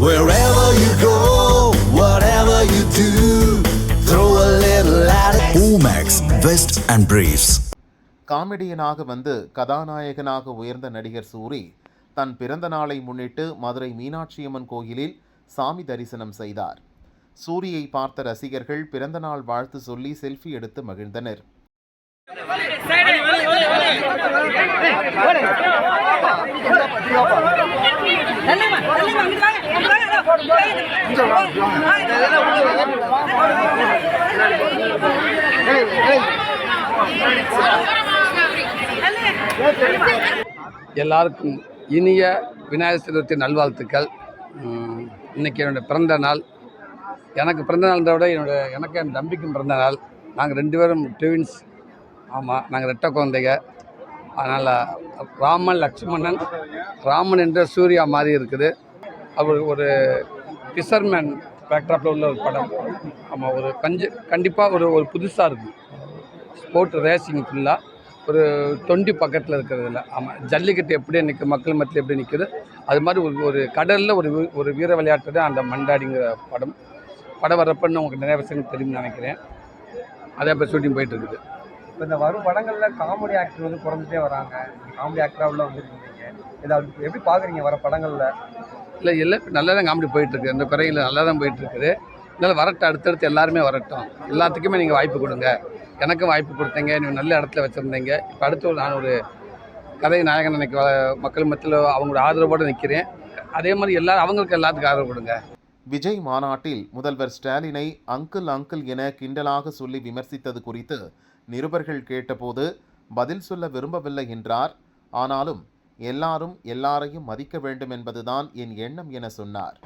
Wherever you go, whatever you do, throw a little attitude. Omax, Vest and Briefs. காமெடியனாக வந்து கதாநாயகனாக உயர்ந்த நடிகர் சூரி தன் பிறந்த நாளை முன்னிட்டு மதுரை மீனாட்சியம்மன் கோயிலில் சாமி தரிசனம் செய்தார் சூரியை பார்த்த ரசிகர்கள் பிறந்த நாள் வாழ்த்து சொல்லி செல்ஃபி எடுத்து மகிழ்ந்தனர் எல்லாருக்கும் இனிய விநாயகர் சதுர்த்தி நல்வாழ்த்துக்கள். உம், இன்னைக்கு என்னோட பிறந்த நாள். எனக்கு பிறந்த நாள்ன்றத விட என்னோட எனக்கு என் தம்பிக்கும் பிறந்த நாள். நாங்கள் ரெண்டு பேரும் ட்வின்ஸ் ஆமாம் நாங்கள் ரெட்டை குழந்தைங்க. அதனால் ராமன் லக்ஷ்மணன் ராமன் என்ற சூர்யா மாதிரி இருக்குது. அவர் ஒரு ஃபிஷர்மேன் பேக்ட்ராப்பில் உள்ள ஒரு படம். ஆமாம் ஒரு கஞ்சி கண்டிப்பாக ஒரு ஒரு புதுசாக இருக்கும். ஸ்போர்ட் ரேசிங் ஃபுல்லாக ஒரு தொண்டி பக்கத்தில் இருக்கிறதுல. ஆமாம் ஜல்லிக்கட்டு எப்படி நிற்கும் மக்கள் மத்தியில் எப்படி நிற்குது அது மாதிரி ஒரு ஒரு கடலில் ஒரு வீ- ஒரு வீர விளையாட்டு தான் அந்த மண்டாடிங்கிற படம். படம் வரப்பன்னு உங்களுக்கு நிறைய விஷயங்கள் தெரியும்னு நினைக்கிறேன். அதே இப்போ ஷூட்டிங் போயிட்டு இருக்குது இப்போ இந்த வரும் படங்களில் காமெடி ஆக்டர் வந்து குறைஞ்சிட்டே வராங்க. காமெடி ஆக்டராக உள்ள வந்துருக்கீங்க. இதை எப்படி பார்க்குறீங்க வர படங்களில்? இல்லை இல்லை. நல்லா தான் காமெடி போயிட்டுருக்கு. இந்த குறையில் நல்லா தான் போயிட்டுருக்குது. அதனால் வரட்டும். அடுத்தடுத்து எல்லாருமே வரட்டும். எல்லாத்துக்குமே நீங்கள் வாய்ப்பு கொடுங்க. எனக்கும் வாய்ப்பு கொடுத்தீங்க. நீங்கள் நல்ல இடத்துல வச்சுருந்தீங்க. இப்போ அடுத்து ஒரு நான் ஒரு கதை நாயகன் எனக்கு மக்கள் மத்தியில் அவங்களோட ஆதரவோடு நிற்கிறேன் அதே மாதிரி எல்லாரும் அவங்களுக்கு எல்லாத்துக்கும் ஆதரவு கொடுங்க. விஜய் மாநாட்டில் முதல்வர் ஸ்டாலினை அங்கிள் அங்கிள் என கிண்டலாக சொல்லி விமர்சித்தது குறித்து நிருபர்கள் கேட்டபோது பதில் சொல்ல விரும்பவில்லை என்றார். ஆனாலும் எல்லாரும் எல்லாரையும் மதிக்க வேண்டும் என்பதுதான் என் எண்ணம் என சொன்னார்.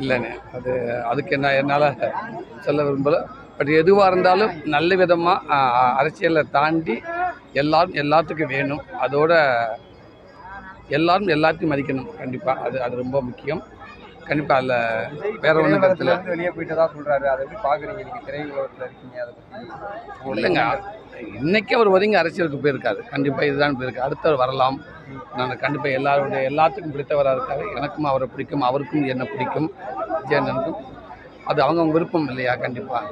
இல்லைண்ணே அது அதுக்கு என்ன என்னால் சொல்ல விரும்பல. பட் எதுவாக இருந்தாலும் நல்ல விதமாக அரசியலை தாண்டி எல்லாரும் எல்லாத்துக்கும் வேணும். அதோட எல்லாரும் எல்லாத்தையும் மதிக்கணும். கண்டிப்பாக அது அது ரொம்ப முக்கியம். கண்டிப்பாக அதில் வேற ஒன்றும் கருத்தில் வெளியே போயிட்டு தான் சொல்கிறாரு அதை எப்படி பார்க்குறீங்க நீங்கள் திரையுலகத்தில் இருக்கீங்க அதை பற்றி இல்லைங்க. இன்னைக்கே அவர் ஒதுங்கி அரசியலுக்கு போயிருக்காரு. கண்டிப்பாக இதுதான் போயிருக்கு. அடுத்தவர் வரலாம். நான் கண்டிப்பாக எல்லாருடைய எல்லாத்துக்கும் பிடித்தவராக இருக்காரு. எனக்கும் அவரை பிடிக்கும் அவருக்கும் என்னை பிடிக்கும். விஜயண்ணனுக்கும் அது அவங்கவுங்க விருப்பம் இல்லையா? கண்டிப்பாக